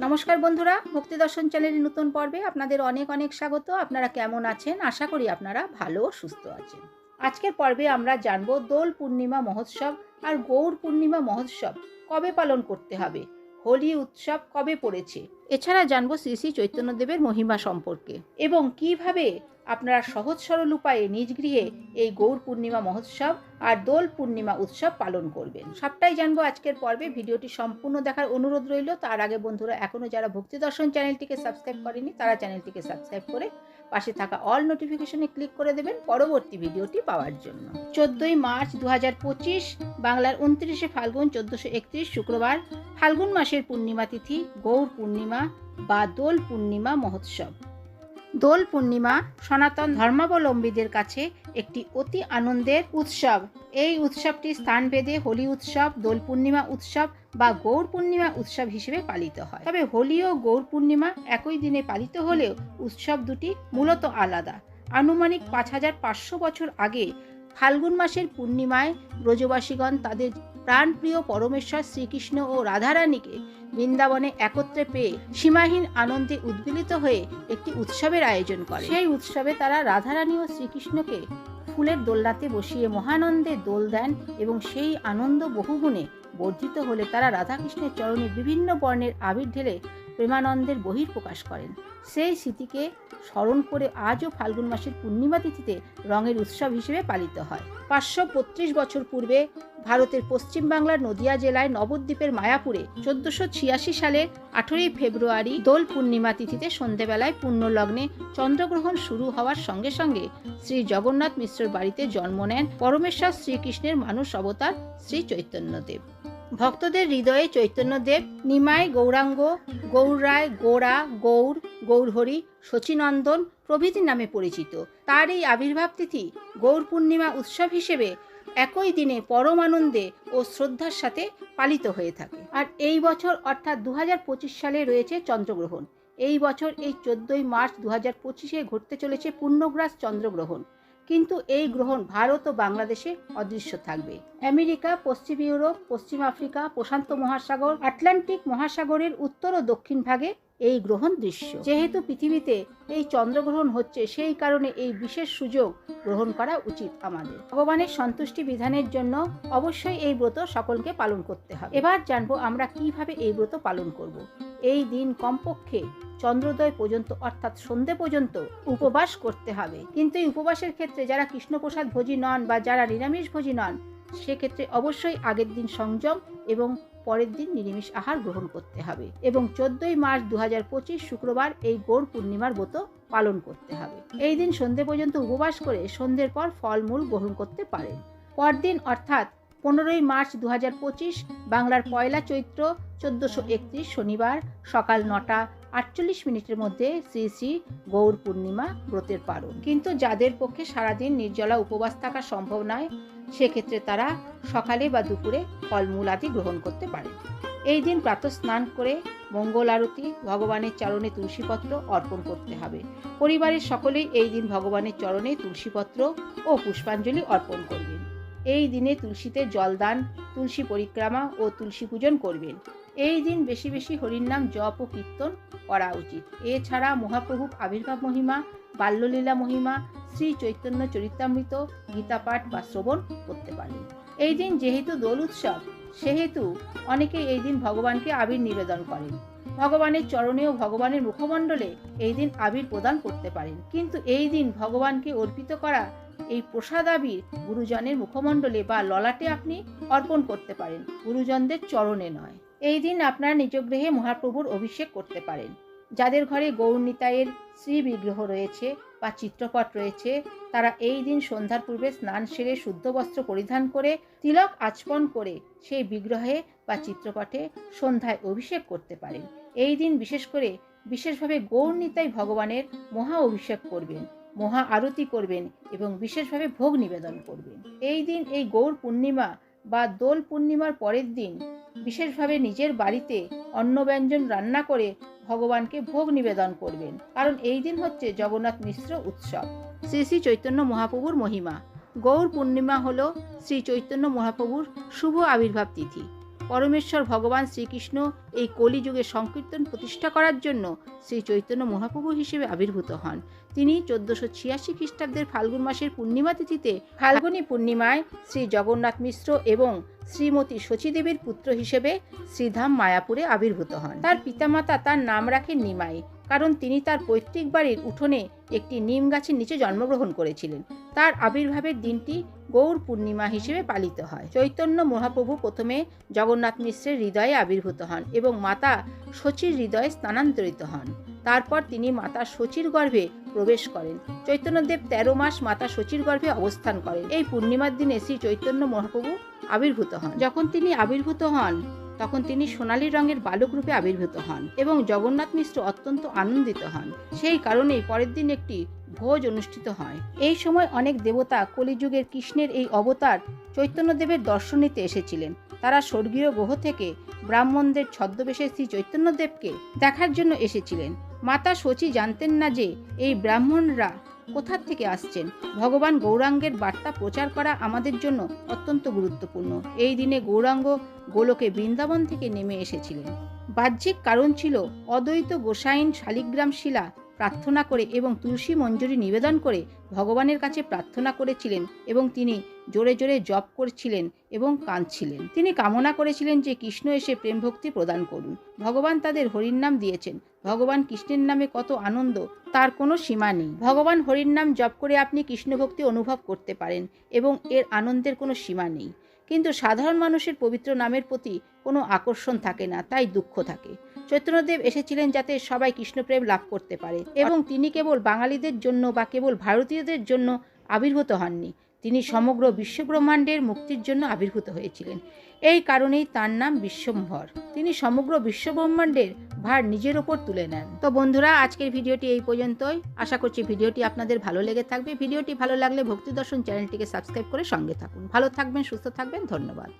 নমস্কার বন্ধুরা ভক্তি দর্শন চ্যানেলের নতুন পর্বে আপনাদের অনেক অনেক স্বাগত। আপনারা কেমন আছেন? আশা করি আপনারা ভালো সুস্থ আছেন। আজকের পর্বে আমরা জানব দোল পূর্ণিমা মহোৎসব আর গৌর পূর্ণিমা মহোৎসব কবে পালন করতে হবে? হোলি উৎসব কবে পড়েছে? এছাড়া জানব শ্রী শ্রী চৈতন্যদেবের মহিমা সম্পর্কে এবং কীভাবে আপনারা সহজ সরল উপায়ে নিজ গৃহে এই গৌর পূর্ণিমা মহোৎসব আর দোল পূর্ণিমা উৎসব পালন করবেন। সবটাই জানব আজকের পর্বে। ভিডিওটি সম্পূর্ণ দেখার অনুরোধ রইল। তার আগে বন্ধুরা এখনও যারা ভক্তি দর্শন চ্যানেলটিকে সাবস্ক্রাইব করেনি, তারা চ্যানেলটিকে সাবস্ক্রাইব করে পাশে থাকা অল নোটিফিকেশনে ক্লিক করে দেবেন পরবর্তী ভিডিওটি পাওয়ার জন্য। চোদ্দই মার্চ দু বাংলার উনত্রিশে ফাল্গুন চোদ্দোশো শুক্রবার, ফাল্গুন মাসের পূর্ণিমা তিথি, গৌর পূর্ণিমা বা দোল পূর্ণিমা মহোৎসব। দোল পূর্ণিমা সনাতন ধর্মাবলম্বীদের কাছে একটি অতি আনন্দের উৎসব। এই উৎসবটি স্থানভেদে হোলি উৎসব, দোল পূর্ণিমা উৎসব বা গৌর পূর্ণিমা উৎসব হিসেবে পালিত হয়। তবে হোলি ও গৌর পূর্ণিমা একই দিনে পালিত হলেও উৎসব দুটি মূলত আলাদা। আনুমানিক পাঁচ হাজার পাঁচশো বছর আগে ফাল্গুন মাসের পূর্ণিমায় ব্রজবাসীগণ তাদের প্রাণপ্রিয় পরমেশ্বর শ্রীকৃষ্ণ ও রাধারানীকে বৃন্দাবনে একত্রে পেয়ে সীমাহীন আনন্দে উদ্বেলিত হয়ে একটি উৎসবের আয়োজন করে। সেই উৎসবে তারা রাধারানী ও শ্রীকৃষ্ণকে ফুলের দোলনাতে বসিয়ে মহানন্দে দোল দেন এবং সেই আনন্দ বহুগুণে বর্ধিত হলে তারা রাধাকৃষ্ণের চরণে বিভিন্ন বর্ণের আবির ঢেলে প্রেমানন্দের বহির প্রকাশ করেন। সেই স্মৃতিকে স্মরণ করে আজও ফাল্গুন মাসের পূর্ণিমা তিথিতে রঙের উৎসব হিসেবে পালিত হয়। পাঁচশো বত্রিশ বছর পূর্বে ভারতের পশ্চিমবাংলার নদিয়া জেলায় নবদ্বীপের মায়াপুরে চোদ্দশো ছিয়াশি সালের আঠেরোই ফেব্রুয়ারি দোল পূর্ণিমা তিথিতে সন্ধেবেলায় পুণ্যলগ্নে চন্দ্রগ্রহণ শুরু হওয়ার সঙ্গে সঙ্গে শ্রী জগন্নাথ মিশ্রর বাড়িতে জন্ম নেন পরমেশ্বর শ্রীকৃষ্ণের মানুষ অবতার শ্রী চৈতন্যদেব। ভক্তদের হৃদয়ে চৈতন্যদেব, নিমাই, গৌরাঙ্গ গৌররায় গোড়া গৌর গৌরহরি শচীনন্দন প্রভৃতি নামে পরিচিত। তার এই আবির্ভাব তিথি গৌর পূর্ণিমা উৎসব হিসেবে একই দিনে পরম আনন্দে ও শ্রদ্ধার সাথে পালিত হয়ে থাকে। আর এই বছর অর্থাৎ দু হাজার পঁচিশ সালে রয়েছে চন্দ্রগ্রহণ। এই বছর এই চোদ্দই মার্চ দু হাজার পঁচিশে ঘটতে চলেছে পূর্ণগ্রাস চন্দ্রগ্রহণ। কিন্তু এই গ্রহণ ভারত ও বাংলাদেশে অদৃশ্য থাকবে। আমেরিকা, পশ্চিম ইউরোপ, পশ্চিম আফ্রিকা, প্রশান্ত মহাসাগর, আটলান্টিক মহাসাগরের উত্তর ও দক্ষিণ ভাগে এই গ্রহণ দৃশ্য। যেহেতু পৃথিবীতে এই চন্দ্রগ্রহণ হচ্ছে, সেই কারণে এই বিশেষ সুযোগ গ্রহণ করা উচিত আমাদের। ভগবানের সন্তুষ্টি বিধানের জন্য অবশ্যই এই ব্রত সকলকে পালন করতে হবে। এবার জানব আমরা কীভাবে এই ব্রত পালন করব। এই দিন কমপক্ষে চন্দ্রোদয় পর্যন্ত, অর্থাৎ সন্ধে পর্যন্ত উপবাস করতে হবে। কিন্তু এই উপবাসের ক্ষেত্রে যারা কৃষ্ণপ্রসাদ ভোজী নন বা যারা নিরামিষ ভোজী নন, সেক্ষেত্রে অবশ্যই আগের দিন সংযম এবং পরের দিন নিরামিষ আহার গ্রহণ করতে হবে এবং চোদ্দই মার্চ দু হাজার পঁচিশ শুক্রবার এই গৌর পূর্ণিমার ব্রত পালন করতে হবে। এই দিন সন্ধে পর্যন্ত উপবাস করে সন্ধ্যের পর ফলমূল গ্রহণ করতে পারেন। পরদিন, অর্থাৎ পনেরোই মার্চ দু হাজার পঁচিশ, বাংলার পয়লা চৈত্র চোদ্দোশো একত্রিশ শনিবার সকাল নটা আটচল্লিশ মিনিটের মধ্যে শ্রী শ্রী গৌর পূর্ণিমা ব্রতের পালন। কিন্তু যাদের পক্ষে সারাদিন নির্জলা উপবাস থাকা সম্ভব নয়, সেক্ষেত্রে তারা সকালে বা দুপুরে ফলমূল আদি গ্রহণ করতে পারে এই দিন প্রাতঃ স্নান করে মঙ্গল আরতি, ভগবানের চরণে তুলসীপত্র অর্পণ করতে হবে। পরিবারের সকলেই এই দিন ভগবানের চরণে তুলসীপত্র ও পুষ্পাঞ্জলি অর্পণ করবেন। এই দিনে তুলসীতে জলদান, তুলসী পরিক্রমা ও তুলসী পূজন করবেন। এই দিন বেশি বেশি হরিনাম জপ ও কীর্তন করা উচিত। এছাড়া মহাপ্রভুর আবির্ভাব মহিমা, বাল্যলীলা মহিমা, শ্রী চৈতন্য চরিতামৃত, গীতা পাঠ বা শ্রবণ করতে পারেন। এই দিন যেহেতু দোল উৎসব, সেহেতু অনেকে এই দিন ভগবানকে আবির নিবেদন করেন। ভগবানের চরণে ও ভগবানের মুখমণ্ডলে এই দিন আবির প্রদান করতে পারেন। কিন্তু এই দিন ভগবানকে অর্পিত করা এই প্রসাদ আবির গুরুজনের মুখমণ্ডলে বা ললাটে আপনি অর্পণ করতে পারেন। গুরুজনদের চরণে নয়। এই দিন আপনার নিজ গৃহে মহাপ্রভুর অভিষেক করতে পারেন। যাদের ঘরে গৌরনিতায়ের শ্রী বিগ্রহ রয়েছে বা চিত্রপট রয়েছে, তারা এই দিন সন্ধ্যার পূর্বে স্নান সেরে শুদ্ধ বস্ত্র পরিধান করে তিলক আচপন করে সেই বিগ্রহে বা চিত্রপটে সন্ধ্যায় অভিষেক করতে পারেন। এই দিন বিশেষ করে বিশেষভাবে গৌরনিতাই ভগবানের মহা অভিষেক করবেন, মহা আরতি করবেন এবং বিশেষভাবে ভোগ নিবেদন করবেন। এই দিন এই গৌর পূর্ণিমা বা দোল পূর্ণিমার পরের দিন বিশেষভাবে নিজের বাড়িতে অন্ন ব্যঞ্জন রান্না করে ভগবানকে ভোগ নিবেদন করবেন। কারণ এই দিন হচ্ছে জগন্নাথ মিশ্র উৎসব। শ্রী শ্রী চৈতন্য মহাপ্রভুর মহিমা। গৌর পূর্ণিমা হল শ্রী চৈতন্য মহাপ্রভুর শুভ আবির্ভাব তিথি। পরমেশ্বর ভগবান শ্রীকৃষ্ণ এই কলিযুগে সংকীর্তন প্রতিষ্ঠা করার জন্য শ্রী চৈতন্য মহাপ্রভু হিসেবে আবির্ভূত হন। তিনি চোদ্দশো ছিয়াশি খ্রিস্টাব্দের ফাল্গুন মাসের পূর্ণিমা তিথিতে ফাল্গুনী পূর্ণিমায় শ্রী জগন্নাথ মিশ্র এবং শ্রীমতী শচীদেবীর পুত্র হিসেবে শ্রীধাম মায়াপুরে আবির্ভূত হন। তার পিতামাতা তার নাম রাখেন নিমাই। কারণ তিনি তার পৈতৃক বাড়ির উঠোনে একটি নিম গাছের নিচে জন্মগ্রহণ করেছিলেন। তার আবির্ভাবের দিনটি গৌর পূর্ণিমা হিসেবে পালিত হয়। চৈতন্য মহাপ্রভু প্রথমে জগন্নাথ মিশ্রের হৃদয়ে আবির্ভূত হন এবং মাতা শচীর হৃদয়ে স্থানান্তরিত হন। তারপর তিনি মাতা শচীর গর্ভে প্রবেশ করেন। চৈতন্যদেব তেরো মাস মাতা শচীর গর্ভে অবস্থান করেন। এই পূর্ণিমার দিনে শ্রী চৈতন্য মহাপ্রভু আবির্ভূত হন। যখন তিনি আবির্ভূত হন তখন তিনি সোনালী রঙের বালক রূপে আবির্ভূত হন এবং জগন্নাথ মিশ্র অত্যন্ত আনন্দিত হন। সেই কারণেই পরের দিন একটি ভোজ অনুষ্ঠিত হয়। এই সময় অনেক দেবতা কলিযুগের কৃষ্ণের এই অবতার চৈতন্যদেবের দর্শন নিতে এসেছিলেন। তারা স্বর্গীয় গ্রহ থেকে ব্রাহ্মণদের ছদ্মবেশে শ্রী চৈতন্যদেবকে দেখার জন্য এসেছিলেন। মাতা শচী জানতেন না যে এই ব্রাহ্মণরা কোথার থেকে আসছেন? ভগবান গৌরাঙ্গের বার্তা প্রচার করা আমাদের জন্য অত্যন্ত গুরুত্বপূর্ণ। এই দিনে গৌরাঙ্গ গোলকে বৃন্দাবন থেকে নেমে এসেছিলেন। বাহ্যিক কারণ ছিল অদ্বৈত গোসাইন শালিগ্রাম শিলা প্রার্থনা করে এবং তুলসী মঞ্জুরি নিবেদন করে ভগবানের কাছে প্রার্থনা করেছিলেন এবং তিনি জোরে জোরে জপ করছিলেন এবং কাঁদছিলেন। তিনি কামনা করেছিলেন যে কৃষ্ণ এসে প্রেম ভক্তি প্রদান করুন। ভগবান তাদের হরির নাম দিয়েছেন। ভগবান কৃষ্ণের নামে কত আনন্দ, তার কোনো সীমা নেই। ভগবান হরির নাম জপ করে আপনি কৃষ্ণ ভক্তি অনুভব করতে পারেন এবং এর আনন্দের কোনো সীমা নেই। কিন্তু সাধারণ মানুষের পবিত্র নামের প্রতি কোনো আকর্ষণ থাকে না, তাই দুঃখ থাকে। চৈতন্যদেব এসেছিলেন যাতে সবাই কৃষ্ণপ্রেম লাভ করতে পারে এবং তিনি কেবল বাঙালিদের জন্য বা কেবল ভারতীয়দের জন্য আবির্ভূত হননি, তিনি সমগ্র বিশ্বব্রহ্মাণ্ডের মুক্তির জন্য আবির্ভূত হয়েছিলেন। এই কারণেই তার নাম বিশ্বম্ভর। তিনি সমগ্র বিশ্বব্রহ্মাণ্ডের ভার নিজের ওপর তুলে নেন। তো বন্ধুরা, আজকের ভিডিওটি এই পর্যন্তই। আশা করছি ভিডিওটি আপনাদের ভালো লেগে থাকবে। ভিডিওটি ভালো লাগলে ভক্তি দর্শন চ্যানেলটিকে সাবস্ক্রাইব করে সঙ্গে থাকুন। ভালো থাকবেন, সুস্থ থাকবেন, ধন্যবাদ।